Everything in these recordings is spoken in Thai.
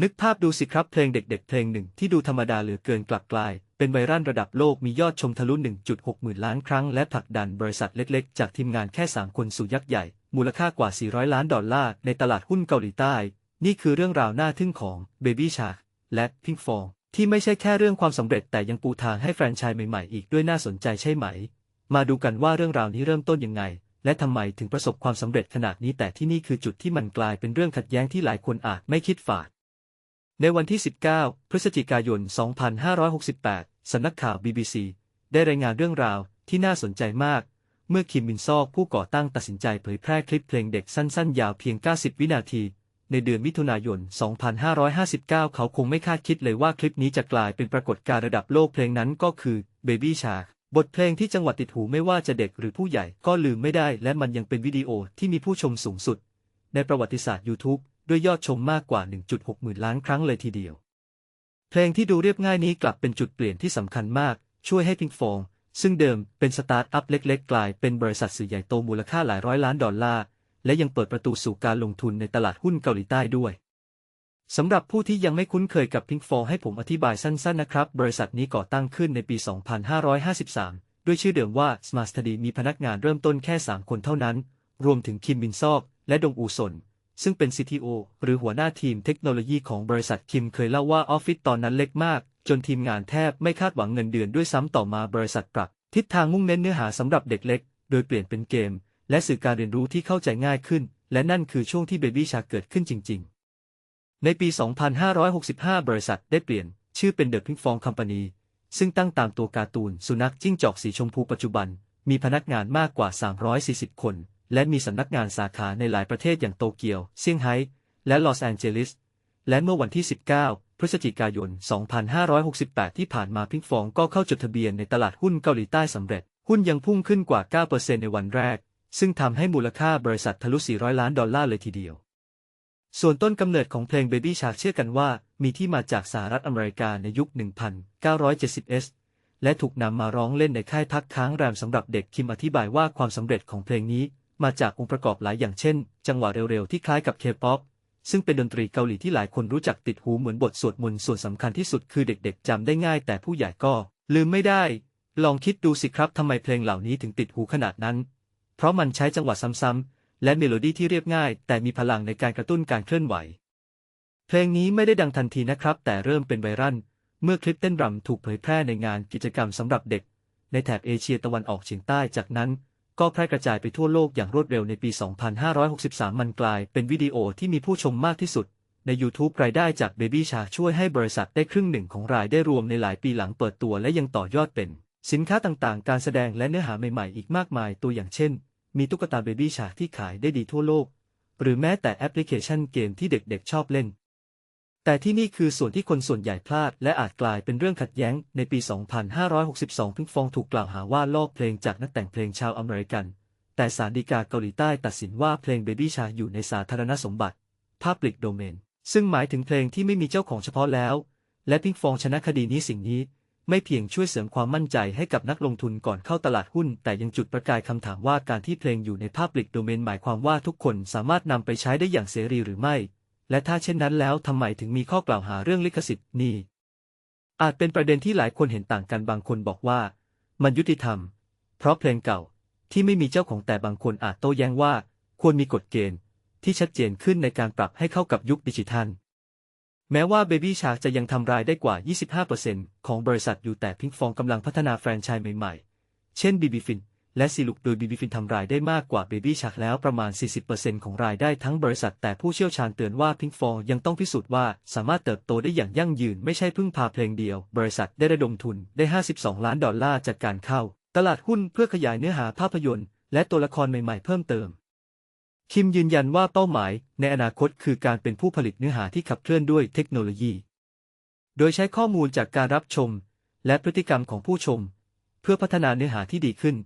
นึกภาพดูสิครับเพลงเด็ก ๆ เพลงหนึ่งที่ดูธรรมดาเหลือเกินกลับกลาย เป็นไวรัลระดับโลกมียอดชมทะลุ 1.6 หมื่นล้านครั้ง และผลักดันบริษัทเล็ก ๆ จากทีมงานแค่ 3 คนสู่ยักษ์ใหญ่ มูลค่ากว่า 400 ล้านดอลลาร์ในตลาดหุ้นเกาหลีใต้ นี่คือเรื่องราวน่าทึ่งของ Baby Shark และ Pink f o n ที่ไม่ใช่แค่เรื่องความสำเร็จแต่ยังปูทางให้แฟรนไชส์ใหม่ๆอีกด้วยน่าสนใจใช่ไหม มาดูกันว่าเรื่องราวนี้เริ่มต้นยังไง และทำไมถึงประสบความสำเร็จขนาดนี้แต่ที่นี่คือจุดที่มันกลายเป็นเรื่องขัดแย้งที่หลายคนอาจไม่คิดฝาด ในวันที่ 19 พฤศจิกายน 2568 สำนักข่าว BBC ได้รายงานเรื่องราวที่น่าสนใจมาก เมื่อคิมมินซอกผู้ก่อตั้งตัดสินใจเผยแพร่คลิปเพลงเด็กสั้นๆ ยาวเพียง 90 วินาที ในเดือนมิถุนายน 2559 เขาคงไม่คาดคิดเลยว่าคลิปนี้จะกลายเป็นปรากฏการณ์ระดับโลกเพลงนั้นก็คือ Baby Shark บทเพลงที่จังหวัดติดหูไม่ว่าจะเด็กหรือผู้ใหญ่ก็ลืมไม่ได้ และมันยังเป็นวิดีโอที่มีผู้ชมสูงสุด ในประวัติศาสตร์ YouTube ด้วยยอดชมมากกว่า 1.6 หมื่นล้านครั้งเลยทีเดียว เพลงที่ดูเรียบง่ายนี้กลับเป็นจุดเปลี่ยนที่สำคัญมาก ช่วยให้พิงฟอง ซึ่งเดิมเป็นสตาร์ทอัพเล็ก ๆ กลายเป็นบริษัทสื่อใหญ่โตมูลค่าหลายร้อยล้านดอลลาร์ และยังเปิดประตูสู่การลงทุนในตลาดหุ้นเกาหลีใต้ด้วยสำหรับผู้ที่ยังไม่คุ้นเคยกับพิงฟองให้ผมอธิบายสั้น ๆ นะครับ บริษัทนี้ก่อตั้งขึ้นในปี 2553 ด้วยชื่อเดิมว่า Smart Study มีพนักงานเริ่มต้นแค่ 3 คนเท่านั้น รวมถึงคิมบินซอก และดงอูซน ซึ่งเป็น CTO หรือหัวหน้าทีมเทคโนโลยีของบริษัทคิมเคยเล่าว่าออฟฟิศตอนนั้นเล็กมาก จนทีมงานแทบไม่คาดหวังเงินเดือนด้วยซ้ำต่อมาบริษัทปรับ ทิศทางมุ่งเน้นเนื้อหาสำหรับเด็กเล็ก โดยเปลี่ยนเป็นเกม และสื่อการเรียนรู้ที่เข้าใจง่ายขึ้น และนั่นคือช่วงที่ Baby Shark เกิดขึ้นจริง ๆ ในปี 2565 บริษัทได้เปลี่ยน ชื่อเป็น The Pink Fong Company ซึ่งตั้งตามตัวการ์ตูนสุนัขจิ้งจอกสีชมพูปัจจุบัน มีพนักงานมากกว่า 340 คน และมีสำนักงานสาขาในหลายประเทศอย่างโตเกียว เซี่ยงไฮ้ และลอสแอนเจลิส และเมื่อวันที่ 19 พฤศจิกายน 2568 ที่ผ่านมาพิงฟองก็เข้าจดทะเบียนในตลาดหุ้นเกาหลีใต้สำเร็จ หุ้นยังพุ่งขึ้นกว่า 9%ในวันแรก ซึ่งทำให้มูลค่าบริษัททะลุ 400 ล้านดอลลาร์เลยทีเดียว ส่วนต้นกำเนิดของเพลง Baby Shark เชื่อกันว่า มีที่มาจากสหรัฐอเมริกาในยุค 1970s และถูกนำมาร้องเล่นในค่ายพักค้างแรมสำหรับเด็กคิมอธิบายว่าความสำเร็จของเพลงนี้ มาจากองค์ประกอบหลายอย่างเช่น จังหวะเร็วๆ ที่คล้ายกับเคป๊อปซึ่งเป็นดนตรีเกาหลีที่หลายคนรู้จักติดหูเหมือนบทสวดมนต์ส่วนสำคัญที่สุดคือเด็กๆจำได้ง่าย แต่ผู้ใหญ่ก็ ลืมไม่ได้ ลองคิดดูสิครับทำไมเพลงเหล่านี้ถึงติดหูขนาดนั้น เพราะมันใช้จังหวะซ้ำๆและเมโลดี้ที่เรียบง่าย แต่มีพลังในการกระตุ้นการเคลื่อนไหว เพลงนี้ไม่ได้ดังทันทีนะครับ แต่เริ่มเป็นไวรัลเมื่อคลิปเต้นรำถูกเผยแพร่ในงานกิจกรรมสำหรับเด็ก ในแถบเอเชียตะวันออกเฉียงใต้จากนั้น ก็แพร่กระจายไปทั่วโลกอย่างรวดเร็วในปี 2563 มันกลายเป็นวิดีโอที่มีผู้ชมมากที่สุด ใน YouTube รายได้จาก Baby Shark ช่วยให้บริษัทได้ครึ่งหนึ่งของรายได้รวมในหลายปีหลังเปิดตัวและยังต่อยอดเป็น สินค้าต่างๆ การแสดงและเนื้อหาใหม่ๆ อีกมากมาย ตัวอย่างเช่น มีตุ๊กตา Baby Shark ที่ขายได้ดีทั่วโลก หรือแม้แต่แอปพลิเคชันเกมที่เด็กๆ ชอบเล่น แต่ที่นี่คือส่วนที่คนส่วนใหญ่พลาด และอาจกลายเป็นเรื่องขัดแย้ง ในปี 2562พิงฟองถูกกล่าวหาว่าลอกเพลงจากนักแต่งเพลงชาวอเมริกัน แต่ศาลฎีกาเกาหลีใต้ตัดสินว่าเพลง Baby Shark อยู่ในสาธารณสมบัติ Public Domain ซึ่งหมายถึงเพลงที่ไม่มีเจ้าของเฉพาะแล้ว และพิงฟองชนะคดีนี้สิ่งนี้ ไม่เพียงช่วยเสริมความมั่นใจให้กับนักลงทุนก่อนเข้าตลาดหุ้น แต่ยังจุดประกายคำถามว่าการที่เพลงอยู่ใน Public Domain หมายความว่าทุกคนสามารถนำไปใช้ได้อย่างเสรีหรือไม่ และถ้าเช่นนั้นแล้วทำไมถึงมีข้อกล่าวหาเรื่องลิขสิทธิ์นี้อาจเป็นประเด็นที่หลายคนเห็นต่างกันบางคนบอกว่า มันยุติธรรม เพราะเพลงเก่าที่ไม่มีเจ้าของแต่บางคนอาจโต้แย้งว่า ควรมีกฎเกณฑ์ ที่ชัดเจนขึ้นในการปรับให้เข้ากับยุคดิจิทัล แม้ว่า Baby Shark จะยังทำรายได้กว่า 25%ของบริษัทอยู่แต่พิงฟองกำลังพัฒนาแฟรนไชส์ใหม่ๆ เช่น BB Fin และซีลุกโดย BB Fin ทำรายได้มากกว่า Baby Shark แล้วประมาณ 40%ของรายได้ทั้งบริษัท แต่ผู้เชี่ยวชาญเตือนว่าพิงฟองยังต้องพิสูจน์ว่าสามารถเติบโตได้อย่างยั่งยืนไม่ใช่พึ่งพาเพลงเดียว บริษัทได้ระดมทุนได้ 52 ล้านดอลลาร์จากการเข้า ตลาดหุ้นเพื่อขยายเนื้อหาภาพยนตร์ และตัวละครใหม่ๆเพิ่มเติม คิมยืนยันว่าเป้าหมาย ในอนาคตคือการเป็นผู้ผลิตเนื้อหาที่ขับเคลื่อนด้วยเทคโนโลยี โดยใช้ข้อมูลจากการรับชม และพฤติกรรมของผู้ชม เพื่อพัฒนาเนื้อหาที่ดีขึ้น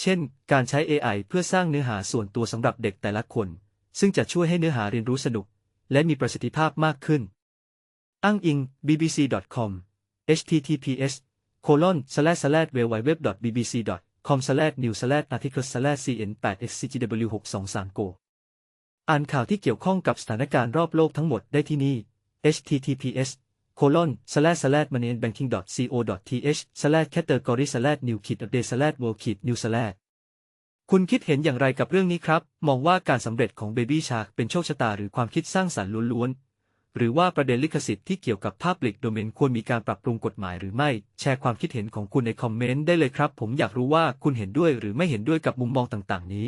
เช่น การใช้ AI เพื่อสร้างเนื้อหาส่วนตัวสำหรับเด็กแต่ละคน ซึ่งจะช่วยให้เนื้อหาเรียนรู้สนุก และมีประสิทธิภาพมากขึ้น อ้างอิง bbc.com https colon slash slash www.bbc.com slash news slash article slash cn 8 xcgw 623 go อ่านข่าวที่เกี่ยวข้องกับสถานการณ์รอบโลกทั้งหมดได้ที่นี่ https colon slash slash moneyandbanking.co.th slash category slash new kit update slash world kit new slash คุณคิดเห็นอย่างไรกับเรื่องนี้ครับ มองว่าการสำเร็จของ Baby Shark เป็นโชคชะตาหรือความคิดสร้างสรรค์ล้วนๆ หรือว่าประเด็นลิขสิทธิ์ที่เกี่ยวกับ Public Domain ควรมีการปรับปรุงกฎหมายหรือไม่ แชร์ความคิดเห็นของคุณในคอมเมนต์ได้เลยครับ ผมอยากรู้ว่าคุณเห็นด้วยหรือไม่เห็นด้วยกับมุมมองต่างๆ นี้